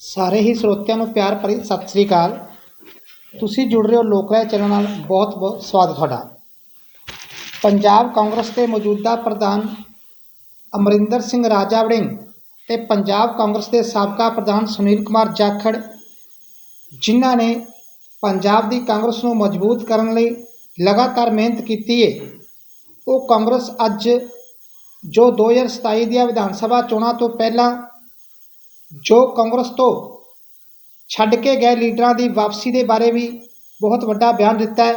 ਸਾਰੇ ਹੀ ਸਰੋਤਿਆਂ ਨੂੰ ਪਿਆਰ ਭਰੀ ਸਤਿ ਸ੍ਰੀ ਅਕਾਲ। ਤੁਸੀਂ ਜੁੜ ਰਹੇ ਹੋ ਲੋਕ ਰਾਏ ਚੈਨਲ ਨਾਲ। ਬਹੁਤ ਬਹੁਤ ਸਵਾਗਤ ਤੁਹਾਡਾ। ਪੰਜਾਬ ਕਾਂਗਰਸ ਦੇ ਮੌਜੂਦਾ ਪ੍ਰਧਾਨ ਅਮਰਿੰਦਰ ਸਿੰਘ ਰਾਜਾ ਵੜਿੰਗ ਤੇ ਪੰਜਾਬ ਕਾਂਗਰਸ ਦੇ ਸਾਬਕਾ ਪ੍ਰਧਾਨ ਸੁਨੀਲ ਕੁਮਾਰ ਜਾਖੜ, ਜਿਨ੍ਹਾਂ ਨੇ ਪੰਜਾਬ ਦੀ ਕਾਂਗਰਸ ਨੂੰ ਮਜ਼ਬੂਤ ਕਰਨ ਲਈ ਲਗਾਤਾਰ ਮਿਹਨਤ ਕੀਤੀ ਹੈ ਉਹ ਕਾਂਗਰਸ ਅੱਜ ਜੋ 2027 ਦੀਆਂ ਵਿਧਾਨ ਸਭਾ ਚੋਣਾਂ ਤੋਂ ਪਹਿਲਾਂ ਜੋ ਕਾਂਗਰਸ ਤੋਂ ਛੱਡ ਕੇ ਗਏ ਲੀਡਰਾਂ ਦੀ ਵਾਪਸੀ ਦੇ ਬਾਰੇ ਵੀ ਬਹੁਤ ਵੱਡਾ ਬਿਆਨ ਦਿੱਤਾ ਹੈ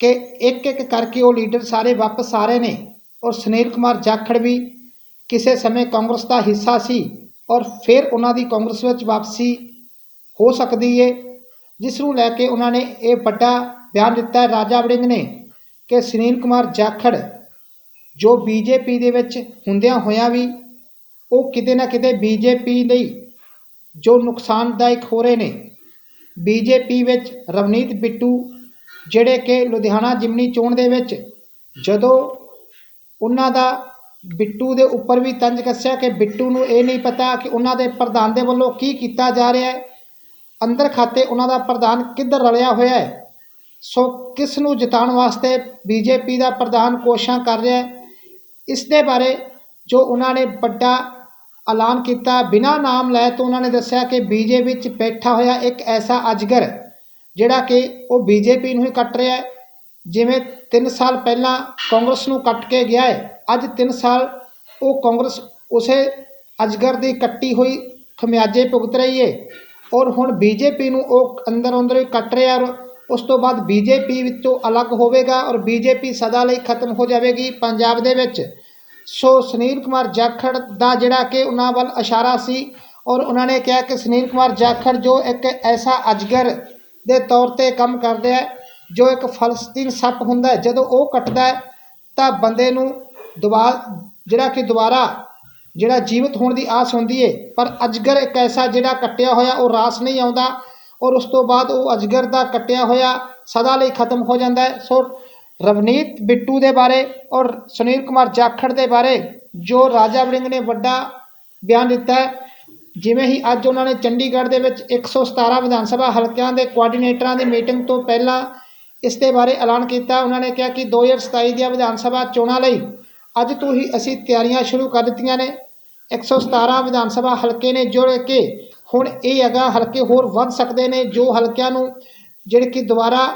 ਕਿ ਇੱਕ ਇੱਕ ਕਰਕੇ ਉਹ ਲੀਡਰ ਸਾਰੇ ਵਾਪਸ ਆ ਰਹੇ ਨੇ ਔਰ ਸੁਨੀਲ ਕੁਮਾਰ ਜਾਖੜ ਵੀ ਕਿਸੇ ਸਮੇਂ ਕਾਂਗਰਸ ਦਾ ਹਿੱਸਾ ਸੀ ਔਰ ਫਿਰ ਉਹਨਾਂ ਦੀ ਕਾਂਗਰਸ ਵਿੱਚ ਵਾਪਸੀ ਹੋ ਸਕਦੀ ਏ, ਜਿਸ ਨੂੰ ਲੈ ਕੇ ਉਹਨਾਂ ਨੇ ਇਹ ਵੱਡਾ ਬਿਆਨ ਦਿੱਤਾ ਹੈ। ਰਾਜਾ ਵੜਿੰਗ ਨੇ ਕਿ ਸੁਨੀਲ ਕੁਮਾਰ ਜਾਖੜ ਜੋ ਬੀਜੇਪੀ ਦੇ ਵਿੱਚ ਹੁੰਦਿਆਂ ਹੋਇਆਂ ਵੀ ਉਹ ਕਿਤੇ ਨਾ ਕਿਤੇ ਬੀਜੇਪੀ ਲਈ ਜੋ ਨੁਕਸਾਨਦਾਇਕ ਹੋ ਰਹੇ ਨੇ। ਬੀਜੇਪੀ ਵਿੱਚ ਰਵਨੀਤ ਬਿੱਟੂ, ਜਿਹੜੇ ਕਿ ਲੁਧਿਆਣਾ ਜਿਮਨੀ ਚੋਣ ਦੇ ਵਿੱਚ ਜਦੋਂ ਉਹਨਾਂ ਦਾ ਬਿੱਟੂ ਦੇ ਉੱਪਰ ਵੀ ਤੰਜ ਕੱਸਿਆ ਕਿ ਬਿੱਟੂ ਨੂੰ ਇਹ ਨਹੀਂ ਪਤਾ ਕਿ ਉਹਨਾਂ ਦੇ ਪ੍ਰਧਾਨ ਦੇ ਵੱਲੋਂ ਕੀ ਕੀਤਾ ਜਾ ਰਿਹਾ ਹੈ, ਅੰਦਰ ਖਾਤੇ ਉਹਨਾਂ ਦਾ ਪ੍ਰਧਾਨ ਕਿੱਧਰ ਰਲਿਆ ਹੋਇਆ ਹੈ। ਸੋ ਕਿਸ ਨੂੰ ਜਿਤਾਉਣ ਵਾਸਤੇ ਬੀਜੇਪੀ ਦਾ ਪ੍ਰਧਾਨ ਕੋਸ਼ਿਸ਼ਾਂ ਕਰ ਰਿਹਾ ਹੈ, ਇਸ ਦੇ ਬਾਰੇ ਜੋ ਉਹਨਾਂ ਨੇ ਵੱਡਾ ਐਲਾਨ ਕੀਤਾ। ਬਿਨਾਂ ਨਾਮ ਲੈ ਤੋਂ ਉਹਨਾਂ ਨੇ ਦੱਸਿਆ ਕਿ ਬੀਜੇਪੀ ਵਿੱਚ ਬੈਠਾ ਹੋਇਆ ਇੱਕ ਐਸਾ ਅਜਗਰ, ਜਿਹੜਾ ਕਿ ਉਹ ਬੀਜੇਪੀ ਨੂੰ ਹੀ ਕੱਟ ਰਿਹਾ ਹੈ, ਜਿਵੇਂ 3 ਸਾਲ ਪਹਿਲਾਂ ਕਾਂਗਰਸ ਨੂੰ ਕੱਟ ਕੇ ਗਿਆ ਹੈ। ਅੱਜ 3 ਸਾਲ ਉਹ ਕਾਂਗਰਸ ਉਸੇ ਅਜਗਰ ਦੀ ਕੱਟੀ ਹੋਈ ਖਮਿਆਜੇ ਭੁਗਤ ਰਹੀ ਹੈ ਔਰ ਹੁਣ ਬੀਜੇਪੀ ਨੂੰ ਉਹ ਅੰਦਰ ਅੰਦਰ ਹੀ ਕੱਟ ਰਿਹਾ ਔਰ ਉਸ ਤੋਂ ਬਾਅਦ ਬੀਜੇਪੀ ਵਿੱਚੋਂ ਅਲੱਗ ਹੋਵੇਗਾ ਔਰ ਬੀਜੇਪੀ ਸਦਾ ਲਈ ਖਤਮ ਹੋ ਜਾਵੇਗੀ ਪੰਜਾਬ ਦੇ ਵਿੱਚ। ਸੋ ਸੁਨੀਲ ਕੁਮਾਰ ਜਾਖੜ ਦਾ ਜਿਹੜਾ ਕਿ ਉਹਨਾਂ ਵੱਲ ਇਸ਼ਾਰਾ ਸੀ ਔਰ ਉਹਨਾਂ ਨੇ ਕਿਹਾ ਕਿ ਸੁਨੀਲ ਕੁਮਾਰ ਜਾਖੜ ਜੋ ਇੱਕ ਐਸਾ ਅਜਗਰ ਦੇ ਤੌਰ ਤੇ ਕੰਮ ਕਰਦੇ ਹੈ ਜੋ ਇੱਕ ਫਲਸਤੀਨ ਸੱਪ ਹੁੰਦਾ ਹੈ, ਜਦੋਂ ਉਹ ਕੱਟਦਾ ਹੈ, ਤਾਂ ਬੰਦੇ ਨੂੰ ਦੁਬਾਰਾ ਜਿਹੜਾ ਕਿ ਦੁਬਾਰਾ ਜਿਹੜਾ ਜੀਵਤ ਹੋਣ ਦੀ ਆਸ ਹੁੰਦੀ ਏ। ਪਰ ਅਜਗਰ ਇੱਕ ਐਸਾ ਜਿਹੜਾ ਕੱਟਿਆ ਹੋਇਆ, ਉਹ ਰਾਸ ਨਹੀਂ ਆਉਂਦਾ ਔਰ ਉਸ ਤੋਂ ਬਾਅਦ ਉਹ ਅਜਗਰ ਦਾ ਕੱਟਿਆ ਹੋਇਆ ਸਦਾ ਲਈ ਖਤਮ ਹੋ ਜਾਂਦਾ ਹੈ। ਸੋ ਰਵਨੀਤ ਬਿੱਟੂ ਦੇ ਬਾਰੇ ਔਰ ਸੁਨੀਲ ਕੁਮਾਰ ਜਾਖੜ ਦੇ ਬਾਰੇ ਜੋ ਰਾਜਾ ਵੜਿੰਗ ਨੇ ਵੱਡਾ ਬਿਆਨ ਦਿੱਤਾ ਹੈ, ਜਿਵੇਂ ਹੀ ਅੱਜ ਉਹਨਾਂ ਨੇ ਚੰਡੀਗੜ੍ਹ ਦੇ ਵਿੱਚ 117 ਵਿਧਾਨ ਸਭਾ ਹਲਕਿਆਂ ਦੇ ਕੋਆਰਡੀਨੇਟਰਾਂ ਦੀ ਮੀਟਿੰਗ ਤੋਂ ਪਹਿਲਾਂ ਇਸ ਦੇ ਬਾਰੇ ਐਲਾਨ ਕੀਤਾ। ਉਹਨਾਂ ਨੇ ਕਿਹਾ ਕਿ 2027 ਦੀਆਂ ਵਿਧਾਨ ਸਭਾ ਚੋਣਾਂ ਲਈ ਅੱਜ ਤੋਂ ਹੀ ਅਸੀਂ ਤਿਆਰੀਆਂ ਸ਼ੁਰੂ ਕਰ ਦਿੱਤੀਆਂ ਨੇ। 117 ਵਿਧਾਨ ਸਭਾ ਹਲਕੇ ਨੇ ਜੋ ਕਿ ਹੁਣ ਇਹ ਹੈਗਾ ਹਲਕੇ ਹੋਰ ਵੱਧ ਸਕਦੇ ਨੇ, ਜੋ ਹਲਕਿਆਂ ਨੂੰ ਜਿਹੜੇ ਕਿ ਦੁਬਾਰਾ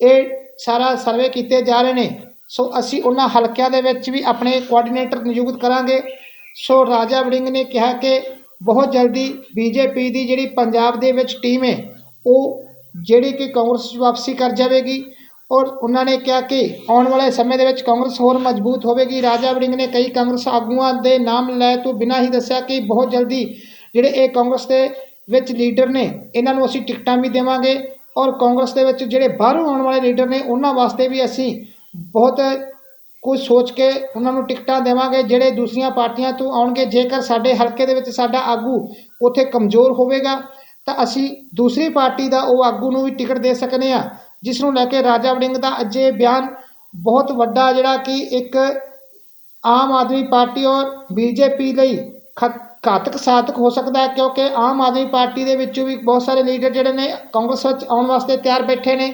ਇਹ ਸਾਰਾ ਸਰਵੇ ਕੀਤੇ ਜਾ ਰਹੇ ਨੇ। ਸੋ ਅਸੀਂ ਉਹਨਾਂ ਹਲਕਿਆਂ ਦੇ ਵਿੱਚ ਵੀ ਆਪਣੇ ਕੋਆਰਡੀਨੇਟਰ ਨਿਯੁਕਤ ਕਰਾਂਗੇ। ਸੋ ਰਾਜਾ ਵੜਿੰਗ ਨੇ ਕਿਹਾ ਕਿ ਬਹੁਤ ਜਲਦੀ ਬੀਜੇਪੀ ਦੀ ਜਿਹੜੀ ਪੰਜਾਬ ਦੇ ਵਿੱਚ ਟੀਮ ਹੈ, ਉਹ ਜਿਹੜੀ ਕਿ ਕਾਂਗਰਸ 'ਚ ਵਾਪਸੀ ਕਰ ਜਾਵੇਗੀ। ਔਰ ਉਹਨਾਂ ਨੇ ਕਿਹਾ ਕਿ ਆਉਣ ਵਾਲੇ ਸਮੇਂ ਦੇ ਵਿੱਚ ਕਾਂਗਰਸ ਹੋਰ ਮਜ਼ਬੂਤ ਹੋਵੇਗੀ। ਰਾਜਾ ਵੜਿੰਗ ਨੇ ਕਈ ਕਾਂਗਰਸ ਆਗੂਆਂ ਦੇ ਨਾਮ ਲੈ ਤੋਂ ਬਿਨਾਂ ਹੀ ਦੱਸਿਆ ਕਿ ਬਹੁਤ ਜਲਦੀ ਜਿਹੜੇ ਇਹ ਕਾਂਗਰਸ ਦੇ ਵਿੱਚ ਲੀਡਰ ਨੇ, ਇਹਨਾਂ ਨੂੰ ਅਸੀਂ ਟਿਕਟਾਂ ਵੀ ਦੇਵਾਂਗੇ। ਔਰ ਕਾਂਗਰਸ ਦੇ ਵਿੱਚ ਜਿਹੜੇ ਬਾਹਰੋਂ ਆਉਣ ਵਾਲੇ ਲੀਡਰ ਨੇ ਉਹਨਾਂ ਵਾਸਤੇ ਵੀ ਅਸੀਂ ਬਹੁਤ ਕੁਝ ਸੋਚ ਕੇ ਉਹਨਾਂ ਨੂੰ ਟਿਕਟਾਂ ਦੇਵਾਂਗੇ, ਜਿਹੜੇ ਦੂਸਰੀਆਂ ਪਾਰਟੀਆਂ ਤੋਂ ਆਉਣਗੇ, ਜੇਕਰ ਸਾਡੇ ਹਲਕੇ ਦੇ ਵਿੱਚ ਸਾਡਾ ਆਗੂ ਉੱਥੇ ਕਮਜ਼ੋਰ ਹੋਵੇਗਾ, ਤਾਂ ਅਸੀਂ ਦੂਸਰੀ ਪਾਰਟੀ ਦਾ ਉਹ ਆਗੂ ਨੂੰ ਵੀ ਟਿਕਟ ਦੇ ਸਕਨੇ ਆ, ਜਿਸ ਨੂੰ ਲੈ ਕੇ ਰਾਜਾ ਵੜਿੰਗ ਦਾ ਅੱਜ ਇਹ ਬਿਆਨ ਬਹੁਤ ਵੱਡਾ ਜਿਹੜਾ ਕਿ ਇੱਕ ਆਮ ਆਦਮੀ ਪਾਰਟੀ ਔਰ ਬੀਜੇਪੀ ਲਈ ਖਤ ਘਾਤਕ ਸਾਧਕ ਹੋ ਸਕਦਾ ਹੈ ਕਿਉਂਕਿ ਆਮ ਆਦਮੀ ਪਾਰਟੀ ਦੇ ਵਿੱਚੋਂ ਵੀ ਬਹੁਤ ਸਾਰੇ ਲੀਡਰ ਜਿਹੜੇ ਨੇ ਕਾਂਗਰਸ ਵਿੱਚ ਆਉਣ ਵਾਸਤੇ ਤਿਆਰ ਬੈਠੇ ਨੇ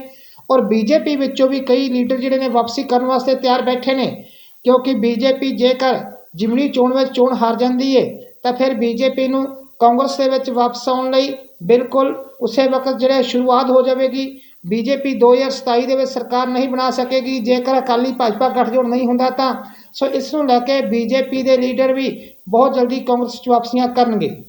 ਔਰ ਬੀਜੇਪੀ ਵਿੱਚੋਂ ਵੀ ਕਈ ਲੀਡਰ ਜਿਹੜੇ ਨੇ ਵਾਪਸੀ ਕਰਨ ਵਾਸਤੇ ਤਿਆਰ ਬੈਠੇ ਨੇ। ਕਿਉਂਕਿ ਬੀਜੇਪੀ ਜੇਕਰ ਜਿਮਣੀ ਚੋਣ ਵਿੱਚ ਚੋਣ ਹਾਰ ਜਾਂਦੀ ਹੈ ਤਾਂ ਫਿਰ ਬੀਜੇਪੀ ਨੂੰ ਕਾਂਗਰਸ ਦੇ ਵਿੱਚ ਵਾਪਸ ਆਉਣ ਲਈ ਬਿਲਕੁਲ ਉਸੇ ਵਕਤ ਜਿਹੜੇ ਸ਼ੁਰੂਆਤ ਹੋ ਜਾਵੇਗੀ, ਬੀਜੇਪੀ 2027 ਦੇ ਵਿੱਚ ਸਰਕਾਰ ਨਹੀਂ ਬਣਾ ਸਕੇਗੀ, ਜੇਕਰ ਅਕਾਲੀ ਭਾਜਪਾ ਗੱਠਜੋੜ ਨਹੀਂ ਹੁੰਦਾ ਤਾਂ। ਸੋ ਇਸ ਨੂੰ ਲੈ ਕੇ ਬੀਜੇਪੀ ਦੇ ਲੀਡਰ ਵੀ ਬਹੁਤ ਜਲਦੀ ਕਾਂਗਰਸ 'ਚ ਵਾਪਸੀਆਂ ਕਰਨਗੇ।